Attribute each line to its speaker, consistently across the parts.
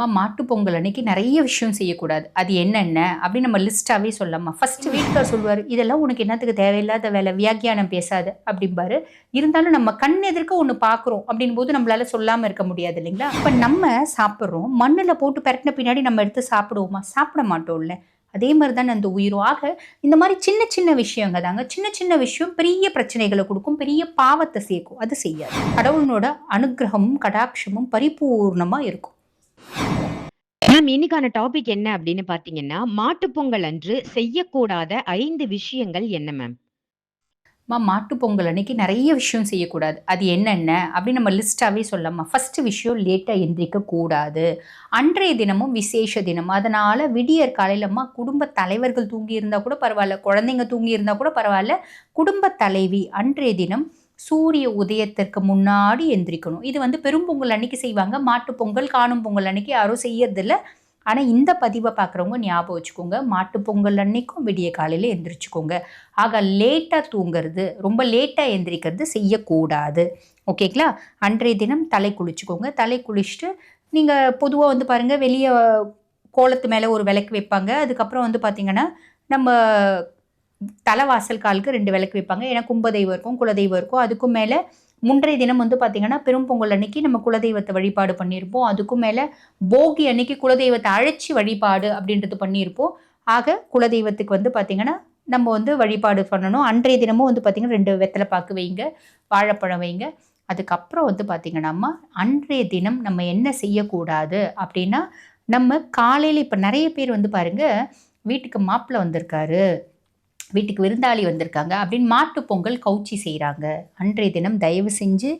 Speaker 1: மா மாட்டு பொங்கல் அன்னைக்கு நிறைய விஷயம் செய்யக்கூடாது. அது என்னென்ன அப்படின்னு நம்ம லிஸ்ட்டாகவே சொல்லலாமா ஃபஸ்ட்டு வீட்டில் சொல்லுவார் இதெல்லாம் உனக்கு என்னத்துக்கு தேவையில்லாத வேலை? வியாக்கியானம் பேசாது அப்படிம்பாரு. இருந்தாலும் நம்ம கண் எதிர்க்க ஒன்று பார்க்குறோம் அப்படின் போது நம்மளால சொல்லாமல் இருக்க முடியாது இல்லைங்களா? இப்போ நம்ம சாப்பிட்றோம் மண்ணில் போட்டு பெரட்டின பின்னாடி நம்ம எடுத்து சாப்பிடுவோமா? சாப்பிட மாட்டோம்ல. அதே மாதிரி தான் அந்த உயிரும். ஆக இந்த மாதிரி சின்ன சின்ன விஷயங்க தாங்க. சின்ன சின்ன விஷயம் பெரிய பிரச்சனைகளை கொடுக்கும் பெரிய பாவத்தை சேர்க்கும். அது செய்யாது. கடவுளனோட அனுகிரகமும் கடாட்சமும் பரிபூர்ணமாக இருக்கும்.
Speaker 2: மேம் இன்னைக்கான டாபிக் என்ன அப்படின்னு பாத்தீங்கன்னா மாட்டுப்பொங்கல் அன்று செய்யக்கூடாத ஐந்து விஷயங்கள் என்ன மேம்?
Speaker 1: மா மாட்டு பொங்கல் அன்னைக்கு நிறைய விஷயம் செய்யக்கூடாது. அது என்னென்ன அப்படின்னு நம்ம லிஸ்ட்டாகவே சொல்லலாமா? ஃபஸ்ட்டு விஷயம் லேட்டாக எந்திரிக்க கூடாது அன்றைய தினமும் விசேஷ தினம். அதனால் விடியற் காலையிலம்மா குடும்ப தலைவர்கள் தூங்கி இருந்தால் கூட பரவாயில்ல. குழந்தைங்க தூங்கி இருந்தால் கூட பரவாயில்ல. குடும்ப தலைவி அன்றைய தினம் சூரிய உதயத்திற்கு முன்னாடி எந்திரிக்கணும். இது வந்து பெரும்பொங்கல் அன்னைக்கு செய்வாங்க. மாட்டுப் பொங்கல் காணும் பொங்கல் அன்னைக்கு யாரும் செய்யறதில்ல. ஆனால் இந்த பதிவை பார்க்குறவங்க ஞாபகம் வச்சுக்கோங்க. மாட்டுப் பொங்கல் அன்னைக்கும் விடிய காலையில் எந்திரிச்சுக்கோங்க. ஆக லேட்டாக தூங்குறது ரொம்ப லேட்டாக எந்திரிக்கிறது செய்யக்கூடாது. ஓகேங்களா? அன்றைய தினம் தலை குளிச்சுக்கோங்க. தலை குளிச்சுட்டு நீங்கள் பொதுவாக வந்து பாருங்கள் வெளியே கோலத்து மேலே ஒரு விளக்கு வைப்பாங்க. அதுக்கப்புறம் வந்து பார்த்திங்கன்னா நம்ம தலைவாசல் காலுக்கு ரெண்டு விளக்கு வைப்பாங்க. ஏன்னா கும்பதெய்வம் இருக்கும் குலதெய்வம் இருக்கும். அதுக்கும் மேலே முன்றைய தினம் வந்து பார்த்திங்கன்னா பெரும்பொங்கல் அன்னைக்கு நம்ம குலதெய்வத்தை வழிபாடு பண்ணியிருப்போம். அதுக்கும் மேலே போகி அன்னைக்கு குலதெய்வத்தை அழைச்சி வழிபாடு அப்படின்றது பண்ணியிருப்போம். ஆக குலதெய்வத்துக்கு வந்து பார்த்திங்கன்னா நம்ம வந்து வழிபாடு பண்ணணும். அன்றைய தினமும் வந்து பார்த்திங்கன்னா ரெண்டு வெத்தலை பாக்கு வைங்க வாழைப்பழம் வைங்க. அதுக்கப்புறம் வந்து பார்த்திங்கன்னா அன்றைய தினம் நம்ம என்ன செய்யக்கூடாது அப்படின்னா நம்ம காலையில் இப்போ நிறைய பேர் வந்து பாருங்கள் வீட்டுக்கு மாப்பிள்ளை வந்திருக்காரு. வீட்டுக்கு விருந்தாளி வந்திருக்காங்க அப்படின்னு மாட்டுப் பொங்கல் கவுச்சி செய்கிறாங்க அன்றைய தினம் தயவு செஞ்சு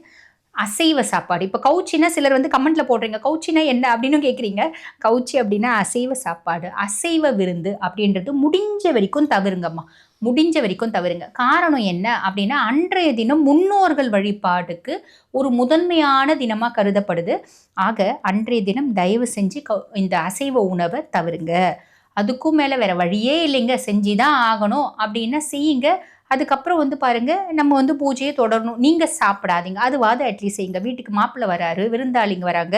Speaker 1: அசைவ சாப்பாடு. இப்போ கவுச்சினா சிலர் வந்து கமெண்ட்டில் போடுறீங்க கவுச்சினா என்ன அப்படின்னு கேட்குறீங்க கவுச்சி அப்படின்னா அசைவ சாப்பாடு அசைவ விருந்து அப்படின்றது முடிஞ்ச வரைக்கும் தவிருங்கம்மா முடிஞ்ச வரைக்கும் தவிருங்க காரணம் என்ன அப்படின்னா அன்றைய தினம் முன்னோர்கள் வழிபாடுக்கு ஒரு முதன்மையான தினமாக கருதப்படுது. ஆக அன்றைய தினம் தயவு செஞ்சு கௌ- இந்த அசைவ உணவை தவிருங்க அதுக்கும் மேலே வேறு வழியே இல்லைங்க. செஞ்சு தான் ஆகணும். அப்படின்னா செய்யுங்க. அதுக்கப்புறம் வந்து பாருங்கள் நம்ம வந்து பூஜையை தொடரணும். நீங்கள் சாப்பிடாதீங்க. அதுவாது அட்லீஸ்ட் செய்யுங்க வீட்டுக்கு மாப்பிள்ளை வராரு விருந்தாளிங்க வராங்க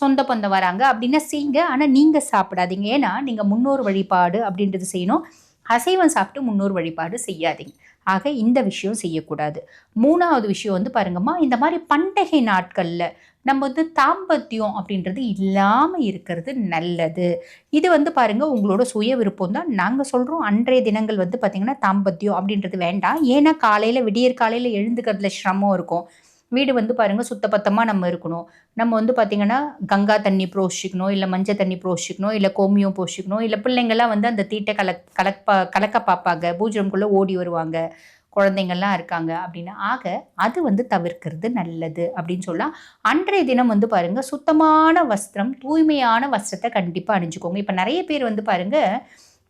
Speaker 1: சொந்த பந்தம் வராங்க அப்படின்னா செய்யுங்க. ஆனால் நீங்கள் சாப்பிடாதீங்க. ஏன்னா நீங்கள் முன்னோர் வழிபாடு அப்படின்றது செய்யணும். அசைவம் சாப்பிட்டு முன்னோர் வழிபாடு செய்யாதீங்க. ஆக இந்த விஷயம் செய்யக்கூடாது. மூணாவது விஷயம் வந்து பாருங்கம்மா இந்த மாதிரி பண்டிகை நாட்களில் நம்ம வந்து தாம்பத்தியம் அப்படின்றது இல்லாமல் இருக்கிறது நல்லது. இது வந்து பாருங்கள் உங்களோட சுய விருப்பம் தான். நாங்கள் சொல்கிறோம் அன்றைய தினங்கள் வந்து பார்த்திங்கன்னா தாம்பத்தியம் அப்படின்றது வேண்டாம். ஏன்னா காலையில் விடியற் காலையில் எழுந்துக்கிறதுல சிரமம் இருக்கும். வீடு வந்து பாருங்க சுத்தபத்தமாக நம்ம இருக்கணும். நம்ம வந்து பார்த்திங்கன்னா கங்கா தண்ணி புரோஷிக்கணும் இல்லை மஞ்சள் தண்ணி புரோஷிக்கணும் இல்லை கோமியம் போஷிக்கணும் இல்லை பிள்ளைங்கள்லாம் வந்து அந்த தீட்டை கலக் கலப்பா கலக்க பார்ப்பாங்க. பூஜ்ரம்குள்ளே ஓடி வருவாங்க. குழந்தைங்கள்லாம் இருக்காங்க அப்படின்னு ஆக அது வந்து தவிர்க்கிறது நல்லது அப்படின்னு சொல்லலாம். அன்றைய தினம் வந்து பாருங்க சுத்தமான வஸ்திரம் தூய்மையான வஸ்திரத்தை கண்டிப்பாக அணிஞ்சுக்கோங்க. இப்போ நிறைய பேர் வந்து பாருங்கள்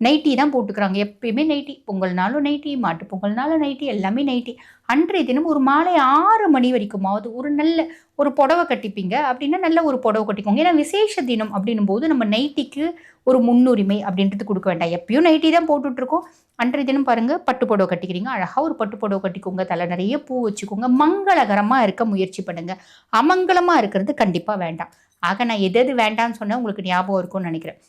Speaker 1: நைட்டி தான் போட்டுக்கிறாங்க. எப்பயுமே நைட்டி. பொங்கல்னாலும் நைட்டி மாட்டு பொங்கல்னாலும் நைட்டி எல்லாமே நைட்டி. அன்றைய தினம் ஒரு மாலை ஆறு மணி வரைக்குமாவது ஒரு நல்ல ஒரு புடவை கட்டிப்பீங்க. அப்படின்னா நல்ல ஒரு புடவை கட்டிக்கோங்க. ஏன்னா விசேஷ தினம் அப்படின்னும் போது நம்ம நைட்டிக்கு ஒரு முன்னுரிமை அப்படின்றது கொடுக்க வேண்டாம். எப்பயும் நைட்டி தான் போட்டுட்ருக்கோம். அன்றைய தினம் பாருங்கள் பட்டு புடவை கட்டிக்கிறீங்க. அழகாக ஒரு பட்டு புடவை கட்டிக்கோங்க. தலை நிறைய பூ வச்சுக்கோங்க. மங்களகரமாக இருக்க முயற்சி பண்ணுங்கள் அமங்கலமாக இருக்கிறது கண்டிப்பாக வேண்டாம். ஆக நான் எது எது வேண்டாம்னு சொன்னால் உங்களுக்கு ஞாபகம் இருக்கும்னு நினைக்கிறேன்.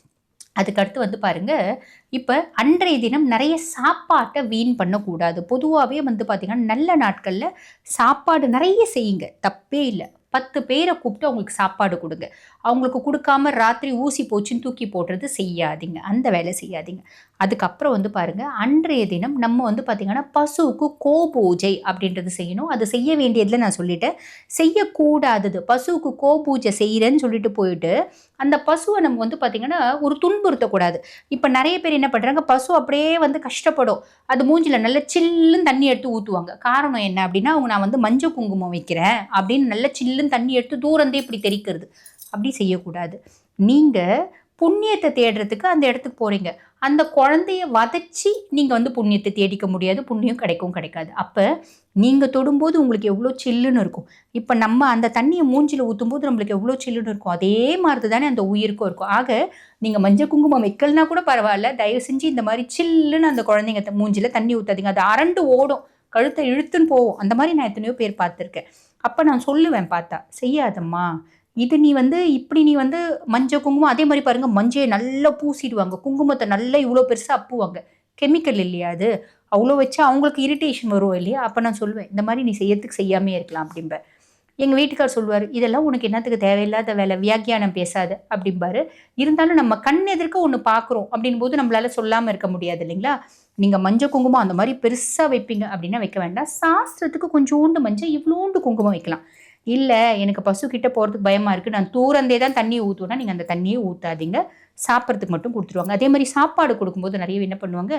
Speaker 1: அதுக்கடுத்து வந்து பாருங்கள் இப்போ அன்றைய தினம் நிறைய சாப்பாட்டை வீண் பண்ணக்கூடாது. பொதுவாகவே வந்து பார்த்திங்கன்னா நல்ல நாட்களில் சாப்பாடு நிறைய செய்யுங்க. தப்பே இல்லை. பத்து பேரை கூப்பிட்டு அவங்களுக்கு சாப்பாடு கொடுங்க. அவங்களுக்கு கொடுக்காம ராத்திரி ஊசி போச்சுன்னு தூக்கி போடுறது செய்யாதீங்க. அந்த வேலை செய்யாதீங்க. அதுக்கப்புறம் வந்து பாருங்கள் அன்றைய தினம் நம்ம வந்து பார்த்திங்கன்னா பசுவுக்கு கோபூஜை அப்படின்றது செய்யணும். அது செய்ய வேண்டியதில் நான் சொல்லிட்டேன். செய்யக்கூடாதது. பசுவுக்கு கோபூஜை செய்கிறேன்னு சொல்லிட்டு போயிட்டு அந்த பசுவை நம்ம வந்து பார்த்திங்கன்னா ஒரு துன்புறுத்தக்கூடாது. இப்போ நிறைய பேர் என்ன பண்ணுறாங்க பசு அப்படியே வந்து கஷ்டப்படும். அது மூஞ்சில் நல்ல சில்லுன்னு தண்ணி எடுத்து ஊற்றுவாங்க காரணம் என்ன அப்படின்னா அவங்க நான் வந்து மஞ்சள் குங்குமம் வைக்கிறேன் அப்படின்னு நல்ல சில்லுன்னு தண்ணி எடுத்து தூரந்தே இப்படி தெரிக்கிறது அப்படி செய்யக்கூடாது. நீங்கள் புண்ணியத்தை தேடுறதுக்கு அந்த இடத்துக்கு போகிறீங்க அந்த குழந்தைய வதச்சி நீங்கள் வந்து புண்ணியத்தை தேடிக்க முடியாது. புண்ணியம் கிடைக்கும் கிடைக்காது. அப்போ நீங்கள் தொடும்போது உங்களுக்கு எவ்வளோ சில்லுன்னு இருக்கும். இப்போ நம்ம அந்த தண்ணியை மூஞ்சில் ஊற்றும்போது நம்மளுக்கு எவ்வளோ சில்லுன்னு இருக்கும். அதே மாதிரி தானே அந்த உயிருக்கும் இருக்கும். ஆக நீங்கள் மஞ்சள் குங்குமம் வைக்கலனா கூட பரவாயில்ல. தயவு செஞ்சு இந்த மாதிரி சில்லுன்னு அந்த குழந்தைங்க மூஞ்சில் தண்ணி ஊற்றாதீங்க அது அரண்டு ஓடும். கழுத்தை இழுத்துன்னு போகும். அந்த மாதிரி நான் எத்தனையோ பேர் பார்த்துருக்கேன். அப்போ நான் சொல்லுவேன் பார்த்தா செய்யாதம்மா. இது நீ வந்து இப்படி நீ வந்து மஞ்சள் குங்குமம் அதே மாதிரி பாருங்கள் மஞ்சையை நல்லா பூசிடுவாங்க. குங்குமத்தை நல்லா இவ்வளோ பெருசாக அப்புவாங்க. கெமிக்கல் இல்லையா அது? அவ்வளோ வச்சு அவங்களுக்கு இரிட்டேஷன் வரும் இல்லையா? அப்போ நான் சொல்லுவேன் இந்த மாதிரி நீ செய்யறதுக்கு செய்யாமே இருக்கலாம் அப்படிம்ப. எங்கள் வீட்டுக்கார் சொல்லுவார் இதெல்லாம் உனக்கு என்னத்துக்கு தேவையில்லாத வேலை? வியாக்கியானம் பேசாது அப்படிம்பாரு. இருந்தாலும் நம்ம கண் எதிர்க்க ஒன்று பார்க்குறோம் அப்படின் போது நம்மளால சொல்லாமல் இருக்க முடியாது இல்லைங்களா? நீங்கள் மஞ்சள் குங்குமம் அந்த மாதிரி பெருசாக வைப்பீங்க அப்படின்னா வைக்க வேண்டாம். சாஸ்திரத்துக்கு கொஞ்சோண்டு மஞ்சள் இவ்வளோண்டு குங்குமம் வைக்கலாம். இல்லை எனக்கு பசுக்கிட்ட போகிறதுக்கு பயமாக இருக்குது நான் தூரந்தே தான் தண்ணியை ஊற்றுவேன்னா நீங்கள் அந்த தண்ணியை ஊற்றாதீங்க சாப்பிட்றதுக்கு மட்டும் கொடுத்துருவாங்க. அதே மாதிரி சாப்பாடு கொடுக்கும்போது நிறைய என்ன பண்ணுவாங்க?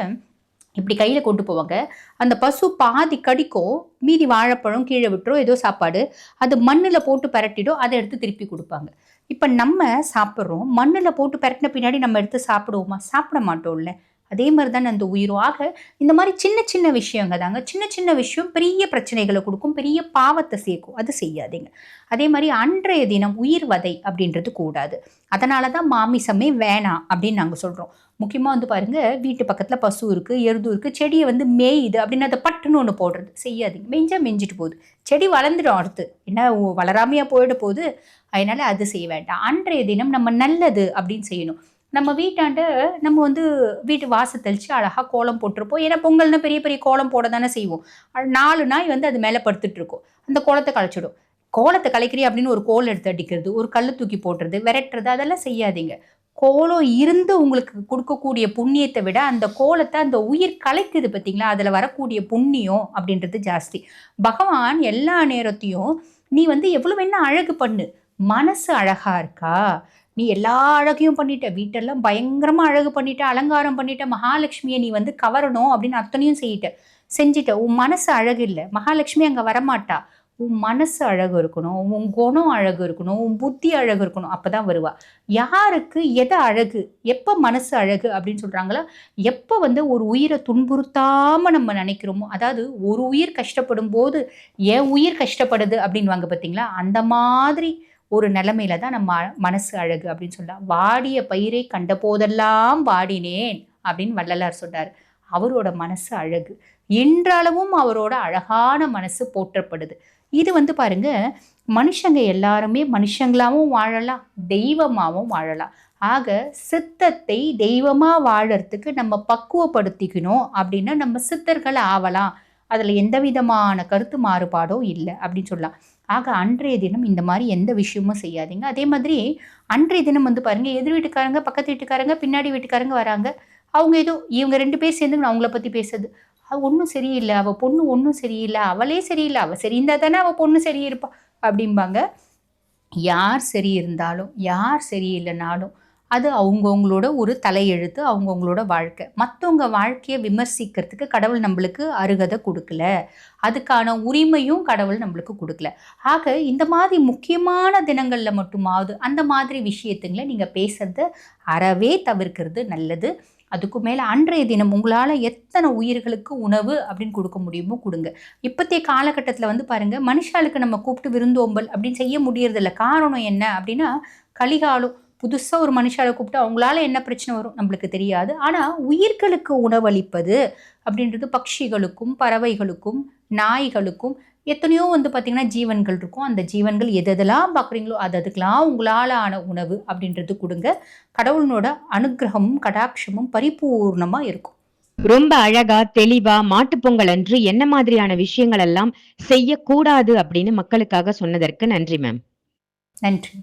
Speaker 1: இப்படி கையில் கொண்டு போவாங்க. அந்த பசு பாதி கடிக்கும் மீதி வாழைப்பழம் கீழே விட்டுரும் ஏதோ சாப்பாடு அது மண்ணில் போட்டு பரட்டிடும் அதை எடுத்து திருப்பி கொடுப்பாங்க. இப்போ நம்ம சாப்பிட்றோம். மண்ணில் போட்டு பரட்டின பின்னாடி நம்ம எடுத்து சாப்பிடுவோமா? சாப்பிட மாட்டோம்ல. அதே மாதிரி தான் அந்த உயிரும். ஆக இந்த மாதிரி சின்ன சின்ன விஷயங்க தாங்க. சின்ன சின்ன விஷயம் பெரிய பிரச்சனைகளை கொடுக்கும் பெரிய பாவத்தை சேர்க்கும். அது செய்யாதீங்க. அதே மாதிரி அன்றைய தினம் உயிர் வதை அப்படின்றது கூடாது. அதனால தான் மாமிசமே வேணாம் அப்படின்னு நாங்கள் சொல்கிறோம் முக்கியமாக வந்து பாருங்கள் வீட்டு பக்கத்தில் பசு இருக்குது எருது இருக்குது செடியை வந்து மேயுது அப்படின்னு அதை பட்டுன்னு ஒன்று போடுறது. செய்யாதீங்க. மெஞ்சா மெஞ்சிட்டு போகுது. செடி வளர்ந்துடும் அடுத்து. என்ன வளராமையாக போயிட போகுது. அதனால அது செய்ய வேண்டாம். அன்றைய தினம் நம்ம நல்லது அப்படின்னு செய்யணும். நம்ம வீட்டாண்ட நம்ம வந்து வீட்டு வாசல் தெளித்து அழகாக கோலம் போட்டிருப்போம். ஏன்னா பொங்கல்னா பெரிய பெரிய கோலம் போட தானே செய்வோம். நாலு நாய் வந்து அது மேலே படுத்துட்டு இருக்கும் அந்த கோலத்தை களைச்சிடும் கோலத்தை கலைக்கிறீ அப்படின்னு ஒரு கோல் எடுத்து அடிக்கிறது ஒரு கல் தூக்கி போடுறது விரட்டுறது அதெல்லாம் செய்யாதீங்க. கோலம் இருந்து உங்களுக்கு கொடுக்கக்கூடிய புண்ணியத்தை விட அந்த கோலத்தை அந்த உயிர் கலைக்குது பார்த்தீங்களா அதில் வரக்கூடிய புண்ணியம் அப்படின்றது ஜாஸ்தி. பகவான் எல்லா நேரத்தையும் நீ வந்து எவ்வளோ வேணால் அழகு பண்ணு. மனசு அழகாக இருக்கா? நீ எல்லா அழகையும் பண்ணிட்ட வீட்டெல்லாம் பயங்கரமாக அழகு பண்ணிட்ட அலங்காரம் பண்ணிட்ட மகாலட்சுமியை நீ வந்து கவரணும் அப்படின்னு அத்தனையும் செய்யிட்ட. செஞ்சிட்ட. உன் மனசு அழகு இல்லை. மகாலட்சுமி அங்கே வரமாட்டா. உன் மனசு அழகு இருக்கணும். உன் குணம் அழகு இருக்கணும். உன் புத்தி அழகு இருக்கணும். அப்போ தான் வருவா. யாருக்கு எதை அழகு? எப்போ மனசு அழகு அப்படின்னு சொல்கிறாங்களா எப்போ வந்து ஒரு உயிரை துன்புறுத்தாமல் நம்ம நினைக்கிறோமோ அதாவது ஒரு உயிர் கஷ்டப்படும் போது என் உயிர் கஷ்டப்படுது? அப்படின்வாங்க பார்த்தீங்களா அந்த மாதிரி ஒரு நிலைமையில தான் நம்ம மனசு அழகு அப்படின்னு சொல்லலாம் வாடிய பயிரை கண்ட போதெல்லாம் வாடினேன் அப்படின்னு வள்ளலார் சொன்னார். அவரோட மனசு அழகு. இன்றளவும் அவரோட அழகான மனசு போற்றப்படுது. இது வந்து பாருங்க மனுஷங்க எல்லாருமே மனுஷங்களாகவும் வாழலாம் தெய்வமாகவும் வாழலாம். ஆக சித்தத்தை தெய்வமாக வாழறதுக்கு நம்ம பக்குவப்படுத்திக்கணும் அப்படின்னா நம்ம சித்தர்கள் ஆவலாம். அதில் எந்த விதமான கருத்து மாறுபாடும் இல்லை அப்படின்னு சொல்லலாம். ஆக அன்றைய தினம் இந்த மாதிரி எந்த விஷயமும் செய்யாதீங்க. அதே மாதிரி அன்றைய தினம் வந்து பாருங்கள் எதிர் வீட்டுக்காரங்க பக்கத்து வீட்டுக்காரங்க பின்னாடி வீட்டுக்காரங்க வராங்க. அவங்க ஏதோ இவங்க ரெண்டு பேர் சேர்ந்து அவங்கள பற்றி பேசுறது. அவள் ஒன்றும் சரியில்லை அவள் பொண்ணு ஒன்றும் சரியில்லை அவளே சரியில்லை அவள் சரியிருந்தா தானே அவள் பொண்ணு சரியிருப்பா அப்படிம்பாங்க. யார் சரி இருந்தாலும் யார் சரியில்லைனாலும் அது அவங்கவுங்களோட ஒரு தலையெழுத்து அவங்கவுங்களோட வாழ்க்கை. மற்றவங்க வாழ்க்கையை விமர்சிக்கிறதுக்கு கடவுள் நம்மளுக்கு அருகதை கொடுக்கல. அதுக்கான உரிமையும் கடவுள் நம்மளுக்கு கொடுக்கல. ஆக இந்த மாதிரி முக்கியமான தினங்களில் மட்டுமாவது அந்த மாதிரி விஷயத்துங்களை நீங்கள் பேசுகிறத அறவே தவிர்க்கிறது நல்லது. அதுக்கு மேலே அன்றைய தினம் உங்களால் எத்தனை உயிர்களுக்கு உணவு அப்படின்னு கொடுக்க முடியுமோ கொடுங்க. இப்போத்தைய காலகட்டத்தில் வந்து பாருங்கள் மனுஷாளுக்கு நம்ம கூப்பிட்டு விருந்தோம்பல் அப்படின்னு செய்ய முடியறதில்ல. காரணம் என்ன அப்படின்னா கலிகாலம் புதுசாக ஒரு மனுஷாவை கூப்பிட்டு அவங்களால என்ன பிரச்சனை வரும்? நம்மளுக்கு தெரியாது. ஆனால் உயிர்களுக்கு உணவளிப்பது அப்படின்றது பட்சிகளுக்கும் பறவைகளுக்கும் நாய்களுக்கும் எத்தனையோ வந்து பார்த்திங்கன்னா ஜீவன்கள் இருக்கும். அந்த ஜீவன்கள் எது எதெல்லாம் பார்க்குறீங்களோ அது அதுக்கெல்லாம் உங்களால் ஆன உணவு அப்படின்றது கொடுங்க. கடவுளனோட அனுக்கிரகமும் கடாட்சமும் பரிபூர்ணமாக இருக்கும்.
Speaker 2: ரொம்ப அழகா தெளிவா மாட்டுப் பொங்கல் அன்று என்ன மாதிரியான விஷயங்கள் எல்லாம் செய்யக்கூடாது அப்படின்னு மக்களுக்காக சொன்னதற்கு நன்றி மேம்
Speaker 1: நன்றி.